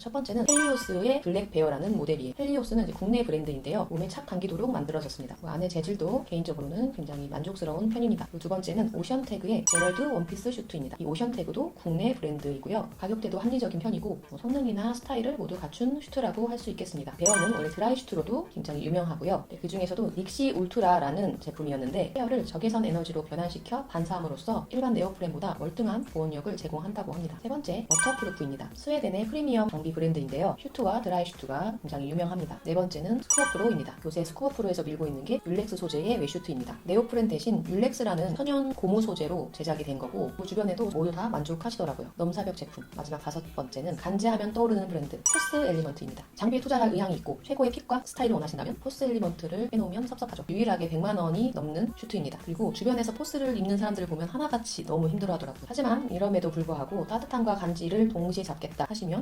첫 번째는 헬리오스의 블랙 베어라는 모델이에요. 헬리오스는 국내 브랜드인데요. 몸에 착 감기도록 만들어졌습니다. 그 안에 재질도 개인적으로는 굉장히 만족스러운 편입니다. 두 번째는 오션태그의 제럴드 원피스 슈트입니다. 이 오션태그도 국내 브랜드이고요. 가격대도 합리적인 편이고 뭐 성능이나 스타일을 모두 갖춘 슈트라고 할 수 있겠습니다. 베어는 원래 드라이 슈트로도 굉장히 유명하고요. 네, 그 중에서도 닉시 울트라라는 제품이었는데 헤어를 적외선 에너지로 변환시켜 반사함으로써 일반 네오프렌보다 월등한 보온력을 제공한다고 합니다. 세 번째, 워터프루프입니다. 스웨덴의 프리미엄 정비 브랜드인데요. 슈트와 드라이 슈트가 굉장히 유명합니다. 네 번째는 스쿠어프로입니다. 요새 스쿠어프로에서 밀고 있는 게 율렉스 소재의 외슈트입니다. 네오프렌 대신 율렉스라는 천연 고무 소재로 제작이 된 거고 그 주변에도 모두 다 만족하시더라고요. 넘사벽 제품. 마지막 다섯 번째는 간지하면 떠오르는 브랜드 포스 엘리먼트입니다. 장비에 투자할 의향이 있고 최고의 핏과 스타일을 원하신다면 포스 엘리먼트를 빼놓으면 섭섭하죠. 유일하게 100만 원이 넘는 슈트입니다. 그리고 주변에서 포스를 입는 사람들을 보면 하나같이 너무 힘들어하더라고요. 하지만 이럼에도 불구하고 따뜻함과 간지를 동시에 잡겠다 하시면